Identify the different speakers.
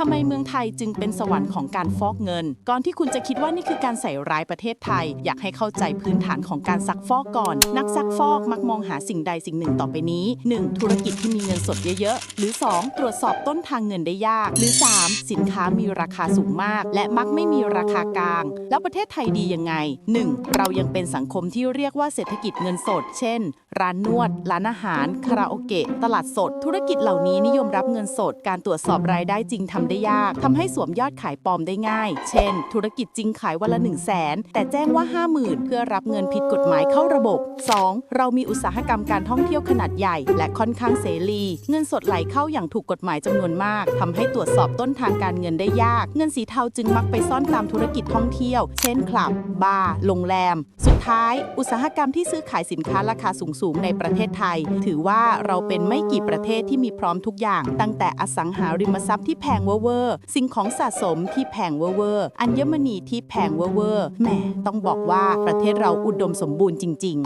Speaker 1: ทำไมเมืองไทยจึงเป็นสวรรค์ของการฟอกเงิน ก่อนที่คุณจะคิดว่านี่คือการใส่ร้ายประเทศไทย อยากให้เข้าใจพื้นฐานของการซักฟอกก่อน นักซักฟอกมักมองหาสิ่งใดสิ่งหนึ่งต่อไปนี้ 1. ธุรกิจที่มีเงินสดเยอะๆ หรือ 2. ตรวจสอบต้นทางเงินได้ยาก หรือ 3. สินค้ามีราคาสูงมาก และมักไม่มีราคากลาง แล้วประเทศไทยดียังไง 1. เรายังเป็นสังคมที่เรียกว่าเศรษฐกิจเงินสด เช่น ร้านนวด ร้านอาหาร คาราโอเกะ ตลาดสด ธุรกิจเหล่านี้นิยมรับเงินสด การตรวจสอบรายได้จริงทำได้ยากทำให้สวมยอดขายปลอมได้ง่าย เช่น ธุรกิจจริงขายวันละ 1 0 0 0 0แสนแต่แจ้งว่า 50,000 เพื่อรับเงินผิดกฎหมายเข้าระบบ 2. เรามีอุตสาหกรรมการท่องเที่ยวขนาดใหญ่ และค่อนข้างเสรี เงินสดไหลเข้าอย่างถูกกฎหมายจำนวนมากทำให้ตรวจสอบต้นทางการเงินได้ยาก เงินสีเทาจึงมักไปซ่อนตามธุรกิจท่องเที่ยว เช่นคลับ บาร์โรงแรม สุดท้าย อุตสาหกรรมที่ซื้อขายสินค้าราคาสูงๆในประเทศไทย ถือว่าเราเป็นไม่กี่ประเทศที่มีพร้อมทุกอย่าง ตั้งแต่อสังหาริมทรัพย์ที่แพงเวอร์สิ่งของสะสมที่แพงเวอร์อัญมณีที่แพงเวอร์แหมต้องบอกว่าประเทศเราอุดมสมบูรณ์จริง